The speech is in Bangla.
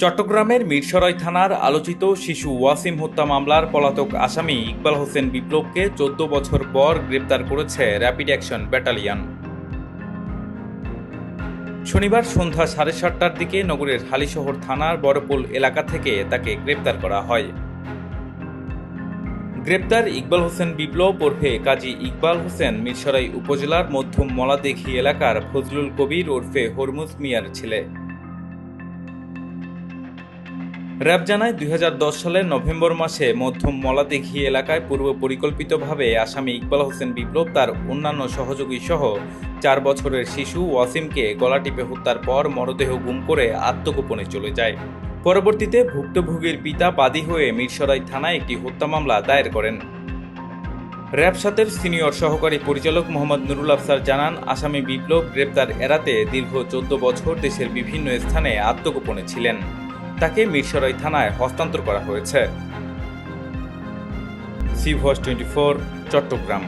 চট্টগ্রামের মিরসরাই থানার আলোচিত শিশু ওয়াসিম হত্যা মামলার পলাতক আসামি ইকবাল হোসেন বিপ্লবকে চোদ্দ বছর পর গ্রেপ্তার করেছে র্যাপিড অ্যাকশন ব্যাটালিয়ন। শনিবার সন্ধ্যা সাড়ে সাতটার দিকে নগরের হালিশহর থানার বড়পোল এলাকা থেকে তাকে গ্রেপ্তার করা হয়। গ্রেপ্তার ইকবাল হোসেন বিপ্লব ওরফে কাজী ইকবাল হোসেন মিরসরাই উপজেলার মধ্যম মলাদেঘি এলাকার ফজলুল কবির ওরফে হরমুজ মিয়ার ছেলে। র্যাব জানায়, দুই হাজার দশ সালের নভেম্বর মাসে মধ্যম মলাদিঘি এলাকায় পূর্ব পরিকল্পিতভাবে আসামি ইকবাল হোসেন বিপ্লব তার অন্যান্য সহযোগী সহ চার বছরের শিশু ওয়াসিমকে গলা টিপে হত্যার পর মরদেহ গুম করে আত্মগোপনে চলে যায়। পরবর্তীতে ভুক্তভোগীর পিতা বাদী হয়ে মিরসরাই থানায় একটি হত্যা মামলা দায়ের করেন। র্যাব সাতের সিনিয়র সহকারী পরিচালক মোহাম্মদ নুরুল আফসার জানান, আসামি বিপ্লব গ্রেপ্তার এড়াতে দীর্ঘ চোদ্দ বছর দেশের বিভিন্ন স্থানে আত্মগোপনে ছিলেন। তাকে মিরসরাই থানায় হস্তান্তর করা হয়েছে। C voice twenty four Chattogram.